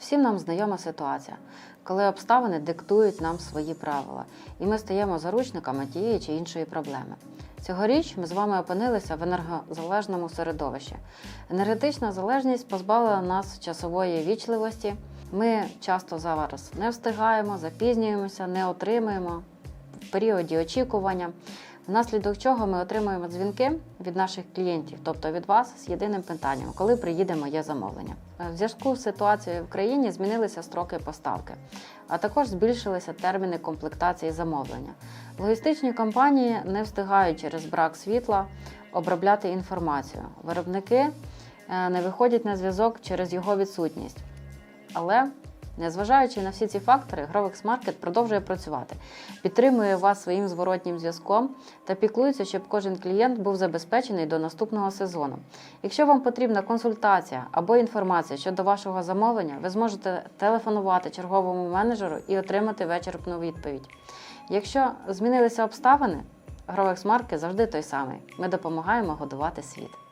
Всім нам знайома ситуація, коли обставини диктують нам свої правила, і ми стаємо заручниками тієї чи іншої проблеми. Цьогоріч ми з вами опинилися в енергозалежному середовищі. Енергетична залежність позбавила нас часової вічливості. Ми часто зараз не встигаємо, запізнюємося, не отримуємо в періоді очікування. Внаслідок чого ми отримуємо дзвінки від наших клієнтів, тобто від вас, з єдиним питанням, коли приїде моє замовлення. Е, В зв'язку з ситуацією в країні змінилися строки поставки, а також збільшилися терміни комплектації замовлення. Логістичні компанії не встигають через брак світла обробляти інформацію. Виробники е, не виходять на зв'язок через його відсутність. Але Незважаючи на всі ці фактори, Grovex Market продовжує працювати, підтримує вас своїм зворотнім зв'язком та піклується, щоб кожен клієнт був забезпечений до наступного сезону. Якщо вам потрібна консультація або інформація щодо вашого замовлення, ви зможете телефонувати черговому менеджеру і отримати вичерпну відповідь. Якщо змінилися обставини, Grovex Market завжди той самий. Ми допомагаємо годувати світ.